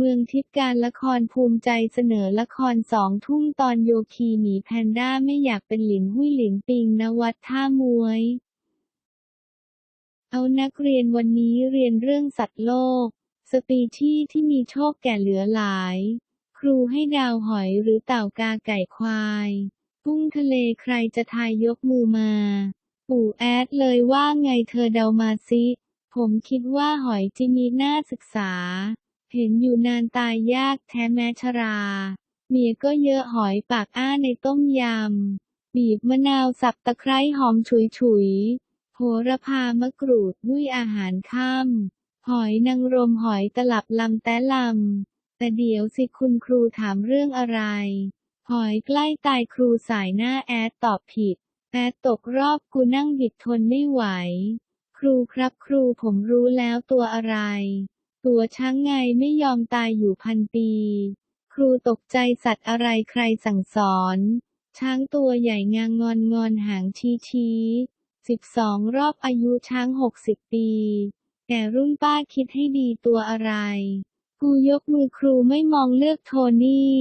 เมืองทิพย์การละครภูมิใจเสนอละครสองทุ่มตอนโยคีหมีแพนด้าไม่อยากเป็นหลินหุ้ยหลินปิงณวัดท่ามวย เอานักเรียนวันนี้เรียนเรื่องสัตว์โลก สปีชีส์ที่มีโชคแก่เหลือหลาย ครูให้ดาวหอยหรือเต่ากาไก่ควายกุ้งทะเลใครจะทายยกมือมา ปู่แอดเลยว่าไงเธอเดามาซิ ผมคิดว่าหอยจิมีน่าศึกษา เห็นอยู่นานตายยากแท้แม้ชรา เมียก็เยอะหอยปากอ้าในต้มยำ บีบมะนาวสับตะไคร้หอมฉุยฉุยโหระพามะกรูดวุ้ยอาหารค่ำหอยนางรมหอยตลับลำแต้ลำ แต่เดี๋ยวสิคุณครูถามเรื่องอะไร หอยใกล้ตายครูสายหน้าแอดตอบผิด แอดตกรอบกูนั่งบิดทนไม่ไหว ครูครับครูผมรู้แล้วตัวอะไร ตัวช้างไงไม่ยอมตายอยู่พันปี ครูตกใจสัตว์อะไรใครสั่งสอน ช้างตัวใหญ่งางงอนงอนหางชี้ชี้สิบสองรอบอายุช้างหกสิบปี แก่รุ่นป้าคิดให้ดีตัวอะไร กูยกมือครูไม่มองเลือกโทนี่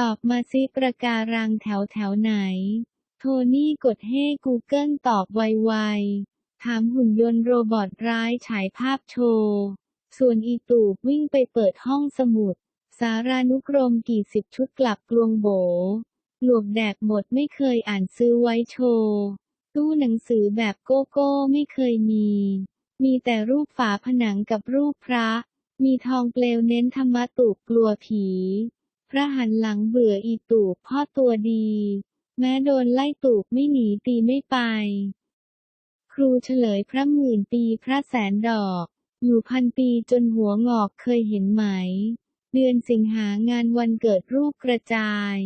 ตอบมาซิประการังแถวแถวไหน โทนี่กดให้ Google ตอบไวๆถามหุ่นยนต์โรบอทร้ายฉายภาพโชว์ ส่วนอีตูบวิ่งไปเปิดห้องสมุด สารานุกรมกี่สิบชุดกลับกลวงโบ หลวกแดกหมดไม่เคยอ่านซื้อไว้โชว์ตู้หนังสือแบบโกโก้ไม่เคยมี มีแต่รูปฝาผนังกับรูปพระ มีทองเปลวเน้นธรรมะตูบกลัวผี พระหันหลังเบื่ออีตูบพ่อตัวดี แม้โดนไล่ตูบไม่หนีตีไม่ไป ครูเฉลยพระหมื่นปีพระแสนดอก อยู่พันปีจนหัวงอกเคยเห็นไหม เดือนสิงหางานวันเกิดรูปกระจาย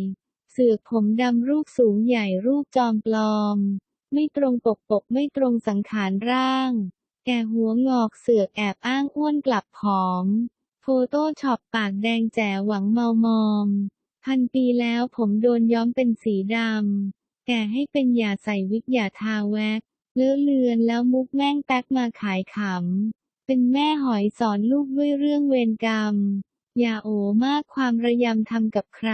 เสือกผมดำรูปสูงใหญ่รูปจอมปลอม ไม่ตรงปกปกไม่ตรงสังขารร่าง แก่หัวงอกเสือกแอบอ้างอ้วนกลับผอม โฟโต้ช็อปปากแดงแจ๋หวังเมามอม พันปีแล้วผมโดนย้อมเป็นสีดำ แก่ให้เป็นอย่าใส่วิกอย่าทาแว็กเลือเลือนแล้วมุกแม่งแป๊กมาขายขำ เป็นแม่หอยสอนลูกด้วยเรื่องเวรกรรม อย่าโอมากความระยำทำกับใคร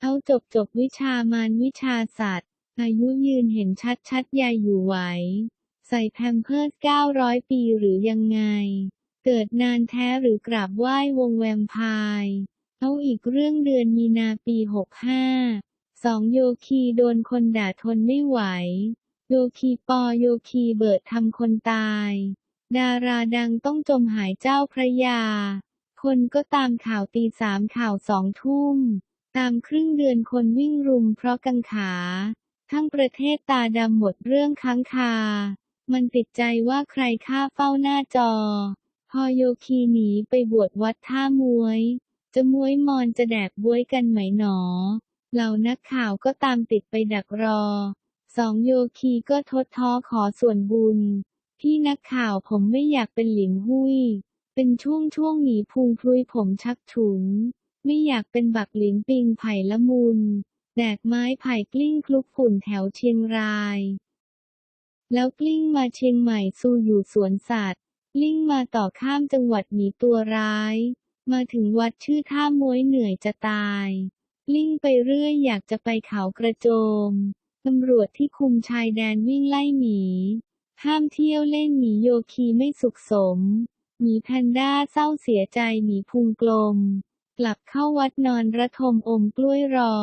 เอาจบจบวิชามารวิชาสัตว์ อายุยืนเห็นชัดชัดยายอยู่ไหว ใส่แพมเพิร์ส900ปีหรือยังไง เกิดนานแท้หรือกราบไหว้วงแวมพร์เอาอีกเรื่องเดือนมีนาปี65สองโยคีโดนคนด่าทนไม่ไหว โยคีปอโยคีเบิดทำคนตาย ดาราดังต้องจมหายเจ้าพระยา คนก็ตามข่าวตีสามข่าวสองทุ่ม ตามครึ่งเดือนคนวิ่งรุมเพราะกังขา ทั้งประเทศตาดำหมดเรื่องค้างคา มันติดใจว่าใครฆ่าเฝ้าหน้าจอ พอโยคีหนีไปบวชวัดท่ามวย จะมวยมอนจะแดกบวยกันไหมหนอ เหล่านักข่าวก็ตามติดไปดักรอ สองโยคีก็ทดท้อขอส่วนบุญ พี่นักข่าวผมไม่อยากเป็นหลินหุ้ย เป็นช่วงช่วงๆหนีพุงพลุยผมชักฉุนไม่อยากเป็นบักหลินปิงไผ่ละมุน แดกไม้ไผ่กลิ้งคลุกฝุ่นแถวเชียงราย แล้วกลิ้งมาเชียงใหม่สู่อยู่สวนสัตว์ ลิ้งมาต่อข้ามจังหวัดหนีตัวร้าย มาถึงวัดชื่อท่ามวยเหนื่อยจะตาย ลิ้งไปเรื่อยอยากจะไปเขากระโจม ตำรวจที่คุมชายแดนวิ่งไล่หนี ห้ามเที่ยวเล่นหมีโยคีไม่สุขสม หมีแพนด้าเศร้าเสียใจหมีพุงกลม กลับเข้าวัดนอนระทมอมกล้วยรอ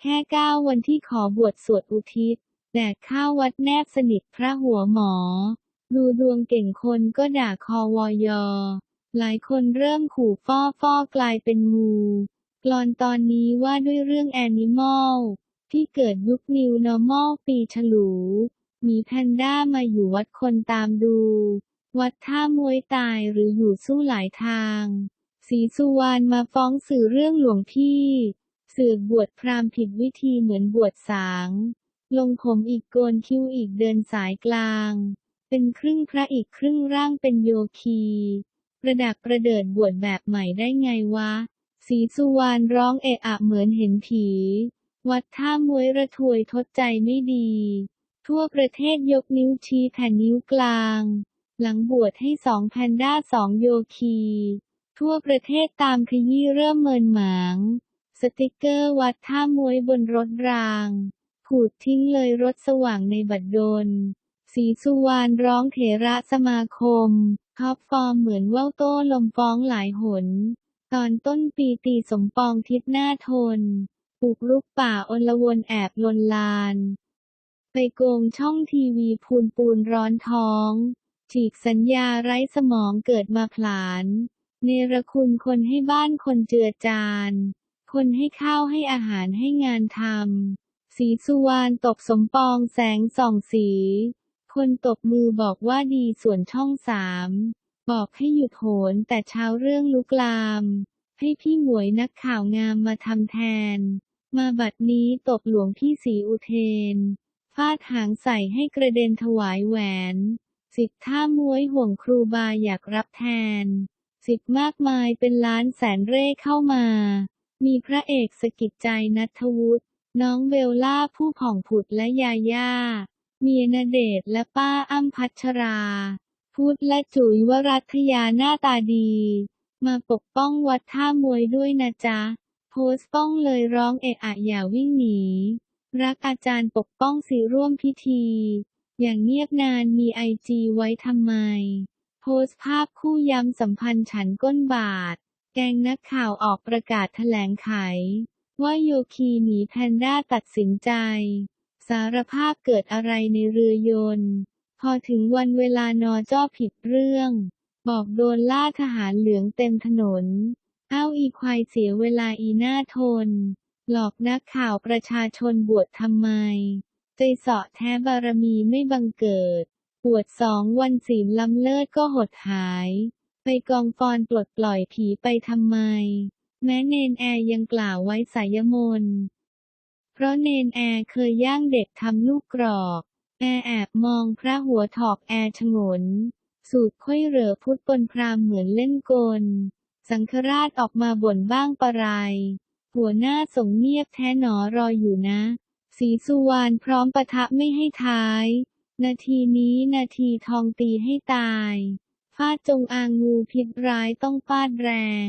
แค่เก้าวันที่ขอบวชสวดอุทิศ แดกข้าววัดแนบสนิทพระหัวหมอ ดูดวงเก่งคนก็ด่าคอวอยอ หลายคนเริ่มขู่ฟ้อฟ้อกลายเป็นงูกลอนตอนนี้ว่าด้วยเรื่องแอนิมอลที่เกิดยุค New Normal ปีฉลู หมีแพนด้ามาอยู่วัดคนตามดู วัดท่ามวยตายหรืออยู่สู้หลายทางศรีสุวรรณมาฟ้องสื่อเรื่องหลวงพี่สืบบวชพราหมณ์ผิดวิธีเหมือนบวชสาง ลงผมอีกโกนคิ้วอีกเดินสายกลาง เป็นครึ่งพระอีกครึ่งร่างเป็นโยคี ประดักประเดิดบวชแบบใหม่ได้ไงวะศรีสุวรรณร้องเอะอะเหมือนเห็นผี วัดท่ามวยระทวยทดใจไม่ดี ทั่วประเทศยกนิ้วชี้แผ่นนิ้วกลาง หลังบวชให้สองแพนด้าสองโยคี ทั่วประเทศตามขยี้เริ่มเมินหมาง สติกเกอร์วัดท่ามวยบนรถรางขูดทิ้งเลยรถสว่างในบัดดลศรีสุวรรณร้องเถระสมาคมท็อปฟอร์มเหมือนว่าวโต้ลมฟ้องหลายหน ตอนต้นปีตีสมปองทิศหน้าทนปลูกลุกป่าอนละวนแอบลนลาน ไปโกงช่องทีวีพูนปูนร้อนท้อง ฉีกสัญญาไร้สมองเกิดมาผลาญเนรคุณคนให้บ้านคนเจือจาน คนให้ข้าวให้อาหารให้งานทำ สีสุวรรณตบสมปองแสงส่องสี คนตบมือบอกว่าดีส่วนช่องสามบอกให้หยุดโหนแต่เช้าเรื่องลุกลาม ให้พี่หมวยนักข่าวงามมาทำแทน มาบัดนี้ตบหลวงพี่สีอุเทน ฟาดหางใส่ให้กระเด็นถวายแหวน สิทธท่ามวยห่วงครูบาอยากรับแทน สิทธิ์มากมายเป็นล้านแสนเร่เข้ามา มีพระเอกสกิจใจนัทวุฒิน้องเบลล่าผู้ผ่องผุดและยาย่า เมียณเดชและป้าอ้ำพัชราพูดและจุ๋ยวรัตยาหน้าตาดี มาปกป้องวัดท่ามวยด้วยนะจ๊ะ โพสต์ป้องเลยร้องเอะอะอย่าวิ่งหนี รักอาจารย์ปกป้องสิร่วมพิธี อย่างเงียบนานมีไอจีไว้ทำไม โพสต์ภาพคู่ย้ำสัมพันธ์ฉันก้นบาท แกงนักข่าวออกประกาศแถลงไข ว่าโยคีหมีแพนด้าตัดสินใจ สารภาพเกิดอะไรในเรือยนต์ พอถึงวันเวลานอจ้อผิดเรื่อง บอกโดนล่าทหารเหลืองเต็มถนน เอ้าอีควายเสียเวลาอีหน้าทน หลอกนักข่าวประชาชนบวชทำไม ใจเสาะแท้บารมีไม่บังเกิดปวดสองวันศีลล้ำเลิศก็หดหาย ไปกองฟอนปลดปล่อยผีไปทำไม แม้เนนแอร์ยังกล่าวไว้สายมน เพราะเนนแอร์เคยย่างเด็กทำลูกกรอกแอร์แอบมองพระหัวถอกแอร์ชงน สูตรค่อยเหรอพุทธปนพรามเหมือนเล่นกล สังฆราชออกมาบ่นบ้างปะไร หัวหน้าสงเงียบแท้หนอรออยู่นะ สีสุวรรณพร้อมปะทะไม่ให้ท้าย นาทีนี้นาทีทองตีให้ตายฟาดจงอางงูพิษร้ายต้องฟาดแรง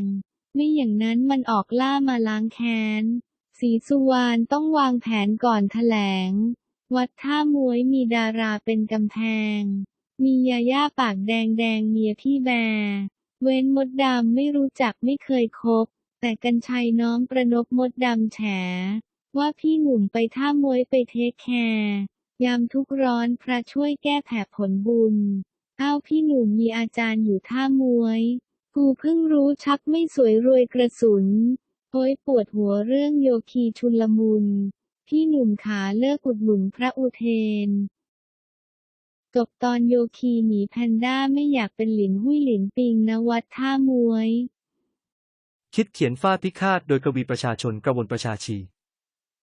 ไม่อย่างนั้นมันออกล่ามาล้างแค้น สีสุวรรณต้องวางแผนก่อนแถลง วัดท่ามวยมีดาราเป็นกำแพง มียาย่าปากแดงแดงเมียพี่แบร์เว้นมดดำไม่รู้จักไม่เคยคบ แต่กันชัยน้อมประนบมดดำแฉ ว่าพี่หนุ่มไปท่ามวยไปเทคแคร์ยามทุกข์ร้อนพระช่วยแก้แผลผลบุญเอ้าพี่หนุ่มมีอาจารย์อยู่ท่ามวย กูเพิ่งรู้ชักไม่สวยรวยกระสุนโอยปวดหัวเรื่องโยคีชุนลมุน พี่หนุ่มขาเลิกอุดหนุนพระอุเทน จบตอนโยคีหมีแพนด้าไม่อยากเป็นหลินหุ้ยหลินปิงนวัดท่ามวย คิดเขียนฟาดพิฆาตโดยกวีประชาชนกระวนประชาชี